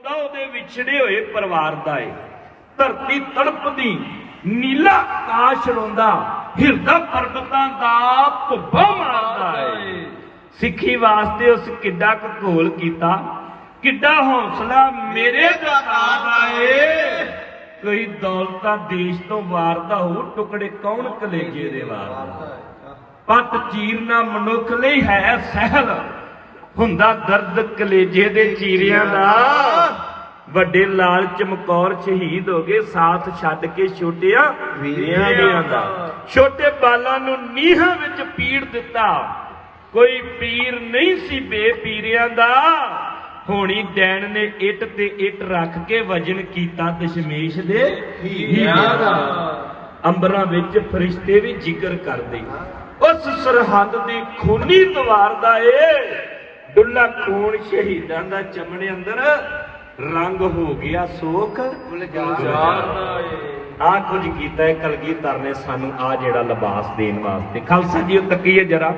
ਰੋਂਦਾ ਉਹਦੇ ਵਿਛੜੇ ਹੋਏ ਪਰਿਵਾਰ ਦਾ ਏ। ਧਰਤੀ ਤੜਪਦੀ, ਨੀਲਾ ਆਕਾਸ਼ ਰੋਂਦਾ ਹਿਰਦਾ ਪਰਬਤਾਂ ਦਾ ਭੁੱਬਾ ਮਾਰਦਾ ਏ। ਸਿੱਖੀ ਵਾਸਤੇ ਉਸ ਕਿੱਡਾ ਕੁ ਘੋਲ ਕੀਤਾ, ਕਿੱਡਾ ਹੌਸਲਾ ਮੇਰੇ ਦਾਤਾ ਦਾ ਏ। ਕੋਈ ਦੌਲਤਾਂ ਦੇਸ਼ ਤੋਂ ਵਾਰਦਾ ਹੋ ਟੁਕੜੇ ਕੌਣ ਕਲੇਜੇ ਦੇ ਵਾਰਦਾ ਪੱਤ ਚੀਰਨਾ ਮਨੁੱਖ ਲਈ ਹੈ ਸਹਿਲ, ਹੁੰਦਾ ਦਰਦ ਕਲੇਜੇ ਦੇ ਚੀਰਿਆਂ ਦਾ। ਵੱਡੇ ਲਾਲ ਚਮਕੌਰ ਸ਼ਹੀਦ ਹੋ ਗਏ ਸਾਥ ਛੱਡ ਕੇ ਛੋਟਿਆਂ ਵੀਰਿਆਂ ਦਿਆਂ ਦਾ। ਛੋਟੇ ਬਾਲਾਂ ਨੂੰ ਨੀਹਾਂ ਵਿੱਚ ਪੀੜ ਦਿੱਤਾ। ਕੋਈ ਪੀਰ ਨਹੀਂ ਸੀ ਬੇਪੀਰਿਆਂ ਦਾ। ਹੋਣੀ ਡੈਣ ਨੇ ਇੱਟ ਤੇ ਇੱਟ ਰੱਖ ਕੇ ਵਜਨ ਕੀਤਾ ਦਸ਼ਮੇਸ਼ ਦੇ ਹੀਰਿਆਂ ਦਾ। ਅੰਬਰਾਂ ਵਿੱਚ ਫਰਿਸ਼ਤੇ ਵੀ ਜ਼ਿਕਰ ਕਰਦੇ। ਉਸ ਸਰਹੱਦ ਦੀ ਖੂਨੀ ਦੀਵਾਰ ਦਾ ਏ। ਡੁੱਲਾ ਖੂਨ ਸ਼ਹੀਦਾਂ ਦਾ ਚਮੜੇ ਅੰਦਰ ਰੰਗ ਹੋ ਗਿਆ ਸੋਖ ਗੁਲਜ਼ਾਰ ਦਾ ਆ ਕੁਝ ਕੀਤਾ ਹੈ, ਕਲਗੀਧਰ ਨੇ ਸਾਨੂੰ ਆ ਜਿਹੜਾ ਲਿਬਾਸ ਦੇਣ ਵਾਸਤੇ। ਖਾਲਸਾ ਜੀ, ਉਹ ਤੱਕੀਏ ਜਰਾ।